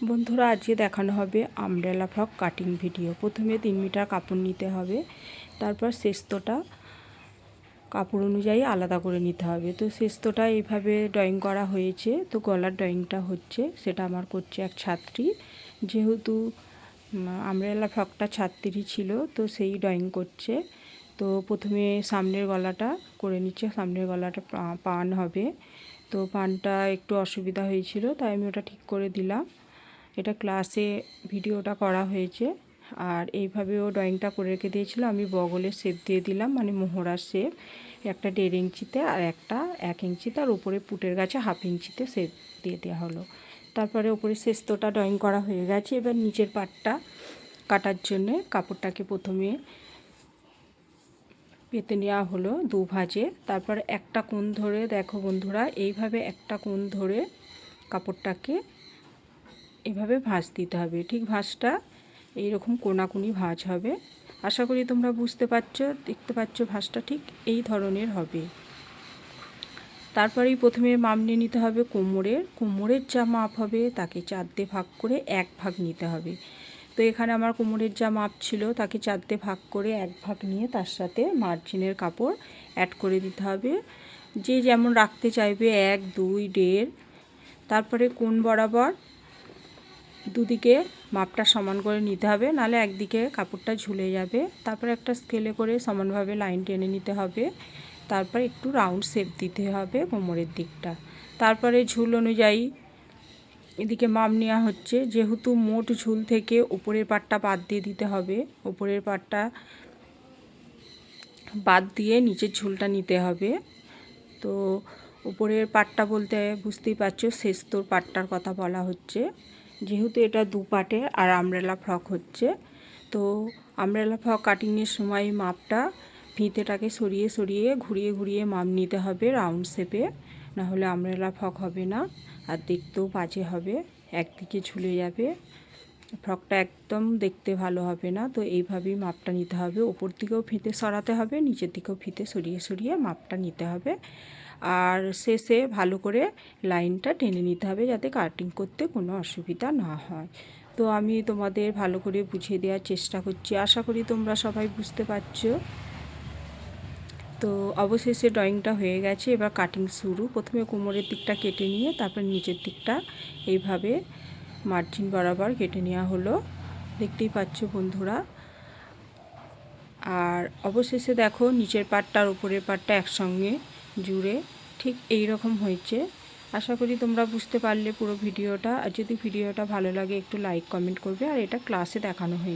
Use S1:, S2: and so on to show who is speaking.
S1: বন্ধুরা, আজকে দেখানো হবে আমব্রেলা ফ্রক কাটিং ভিডিও। প্রথমে তিন মিটার কাপড় নিতে হবে, তারপর শেস্তটা কাপড় অনুযায়ী আলাদা করে নিতে হবে। তো শেস্তটা এইভাবে ড্রয়িং করা হয়েছে, তো গলার ড্রয়িংটা হচ্ছে সেটা আমার করছে এক ছাত্রী। যেহেতু আমব্রেলা ফ্রকটা ছাত্রী ছিল, তো সেই ড্রয়িং করছে। তো প্রথমে সামনের গলাটা করে নিচ্ছে, সামনের গলাটা পান হবে। তো পানটা একটু অসুবিধা হয়েছিল, তাই আমি ওটা ঠিক করে দিলাম। এটা ক্লাসে ভিডিওটা করা হয়েছে। আর এইভাবেও ড্রয়িংটা করে রেখে দিয়েছিল। আমি বগলের শেপ দিয়ে দিলাম মানে মোহরার শেপ একটা দেড় ইঞ্চিতে আর একটা এক ইঞ্চিতে, আর উপরে পুটের গাছে হাফ ইঞ্চিতে শেপ দিয়ে দেওয়া হলো। তারপরে ওপরে শেস্তটা ড্রয়িং করা হয়ে গেছে। এবার নিচের পাটটা কাটার জন্যে কাপড়টাকে প্রথমে পেতে নেওয়া হলো দু ভাজে। তারপর একটা কোণ ধরে, দেখো বন্ধুরা, এইভাবে একটা কোণ ধরে কাপড়টাকে এভাবে ভাঁজ দিতে হবে। ঠিক ভাঁজটা এইরকম কোনাকুনি ভাঁজ হবে। আশা করি তোমরা বুঝতে পারছ, দেখতে পাচ্ছ ভাঁজটা ঠিক এই ধরনের হবে। তারপরেই প্রথমে মাপ নিয়ে নিতে হবে কোমরের। কোমরের যা মাপ হবে তাকে চারটে ভাগ করে এক ভাগ নিতে হবে। তো এখানে আমার কোমরের যা মাপ ছিল তাকে চারটে ভাগ করে এক ভাগ নিয়ে তার সাথে মার্জিনের কাপড় অ্যাড করে দিতে হবে। যে যেমন রাখতে চাইবে এক, দুই, দেড়। তারপরে কোন বরাবর দুদিকে মাপটা সমান করে নিতে হবে নালে একদিকে কাপড়টা ঝুলে যাবে। তারপর একটা স্কেলে করে সমানভাবে লাইন টেনে নিতে হবে। তারপর একটু রাউন্ড শেপ দিতে হবে কোমরের দিকটা। তারপরে ঝুল অনুযায়ী এদিকে মাপ নেওয়া হচ্ছে। যেহেতু মোট ঝুল থেকে উপরের পাটটা বাদ দিয়ে দিতে হবে, উপরের পাটটা বাদ দিয়ে নিচের ঝুলটা নিতে হবে। তো উপরের পাটটা বলতে বুঝতেই পারছ, শেষ তোর পাটটার কথা বলা হচ্ছে। যেহেতু এটা দু পাটে আর আমরেলা ফ্রক হচ্ছে, তো আমরেলা ফ্রক কাটিংয়ের সময় মাপটা ফিতেটাকে সরিয়ে সরিয়ে ঘুরিয়ে ঘুরিয়ে মাপ নিতে হবে রাউন্ড শেপে, নাহলে আমরেলা ফ্রক হবে না আর দেখতেও বাজে হবে, একদিকে ঝুলে যাবে ফ্রকটা একদম দেখতে ভালো হবে না, তো এইভাবেই মাপটা নিতে হবে। ওপর দিকেও ফিতে সরাতে হবে, নিচের দিকেও ফিতে সরিয়ে সরিয়ে মাপটা নিতে হবে। আর শেষে ভালো করে লাইনটা টেনে নিতে হবে যাতে কাটিং করতে কোনো অসুবিধা না হয়। তো আমি তোমাদের ভালো করে বুঝিয়ে দেওয়ার চেষ্টা করছি। আশা করি তোমরা সবাই বুঝতে পারছ। তো অবশেষে ড্রয়িংটা হয়ে গেছে, এবার কাটিং শুরু। প্রথমে কোমরের দিকটা কেটে নিয়ে তারপর নিচের দিকটা এইভাবে মার্জিন বরাবর কেটে নেওয়া হলো। দেখতেই পাচ্ছ বন্ধুরা। আর অবশেষে দেখো নিচের পাটটা আর উপরের পাটটা একসঙ্গে জুড়ে ঠিক এই রকম হয়েছে। আশা করি তোমরা বুঝতে পারলে পুরো ভিডিওটা। আর যদি ভিডিওটা ভালো লাগে একটু লাইক কমেন্ট করবে। আর এটা ক্লাসে দেখানো হয়েছে